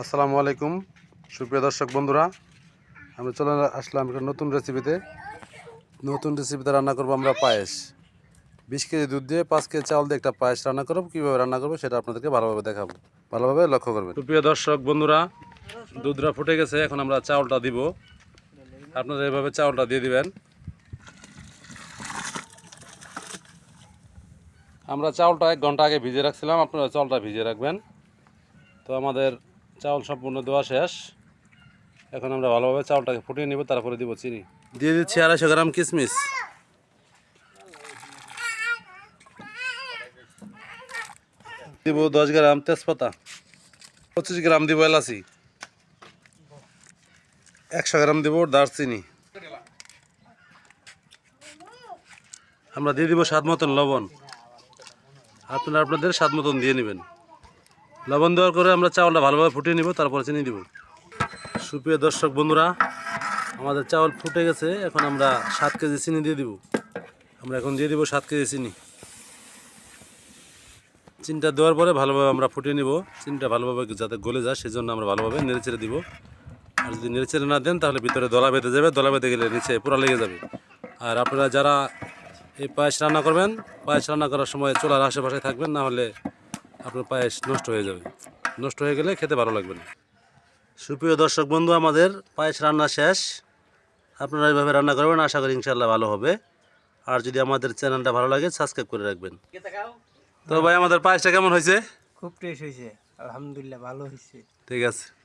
আসসালামু আলাইকুম, সুপ্রিয় দর্শক বন্ধুরা। আমি চলে আসলাম একটা নতুন রেসিপিতে নতুন রেসিপিতে রান্না করব আমরা পায়েস। বিশ কেজি দুধ দিয়ে পাঁচ কেজি চাউল দিয়ে একটা পায়েস রান্না করব। কীভাবে রান্না করব সেটা আপনাদেরকে ভালোভাবে দেখাবো। ভালোভাবে লক্ষ্য করবেন। সুপ্রিয় দর্শক বন্ধুরা, দুধটা ফুটে গেছে, এখন আমরা চাউলটা দিব। আপনারা এভাবে চাউলটা দিয়ে দিবেন। আমরা চাউলটা এক ঘণ্টা আগে ভিজে রাখছিলাম, আপনারা চাউলটা ভিজে রাখবেন। তো আমাদের চাউল সম্পূর্ণ দেওয়া শেষ। এখন আমরা ভালোভাবে চাউলটাকে ফুটিয়ে নিব, তারপরে দিব চিনি। দিয়ে দিচ্ছি আড়াইশো গ্রাম কিশমিশ দিব দশ গ্রাম তেজপাতা। পঁচিশ গ্রাম দিব এলাচি। একশো গ্রাম দিব দারচিনি। আমরা দিয়ে দিব স্বাদ মতন লবণ। আপনারা আপনাদের স্বাদ মতন দিয়ে নেবেন। লবণ দেওয়ার করে আমরা চাউলটা ভালোভাবে ফুটিয়ে নিব, তারপরে চিনি দিব। সুপ্রিয় দর্শক বন্ধুরা, আমাদের চাউল ফুটে গেছে, এখন আমরা সাত কেজি চিনি দিয়ে দিব। আমরা এখন দিয়ে দিব সাত কেজি চিনি। চিনিটা দেওয়ার পরে ভালোভাবে আমরা ফুটিয়ে নিব। চিনিটা ভালোভাবে যাতে গলে যায়, সেজন্য আমরা ভালোভাবে নেড়ে চেড়ে দিব। আর যদি নেড়ে চেড়ে না দেন, তাহলে ভিতরে দলা বেঁধে যাবে। দলা বেঁধে গেলে নিচে পুরা লেগে যাবে। আর আপনারা যারা এই পায়েস রান্না করবেন, পায়েস রান্না করার সময় চুলার আশেপাশে থাকবেন, না হলে আপনার পায়েস নষ্ট হয়ে যাবে। নষ্ট হয়ে গেলে খেতে ভালো লাগবে না। সুপ্রিয় দর্শক বন্ধু আমাদের পায়েস রান্না শেষ। আপনারা এইভাবে রান্না করবেন আশা করি ইনশাল্লাহ ভালো হবে। আর যদি আমাদের চ্যানেলটা ভালো লাগে সাবস্ক্রাইব করে রাখবেন। তো ভাই আমাদের পায়েসটা কেমন হয়েছে? খুব টেস্ট হয়েছে আলহামদুলিল্লাহ ভালো হয়েছে। ঠিক আছে।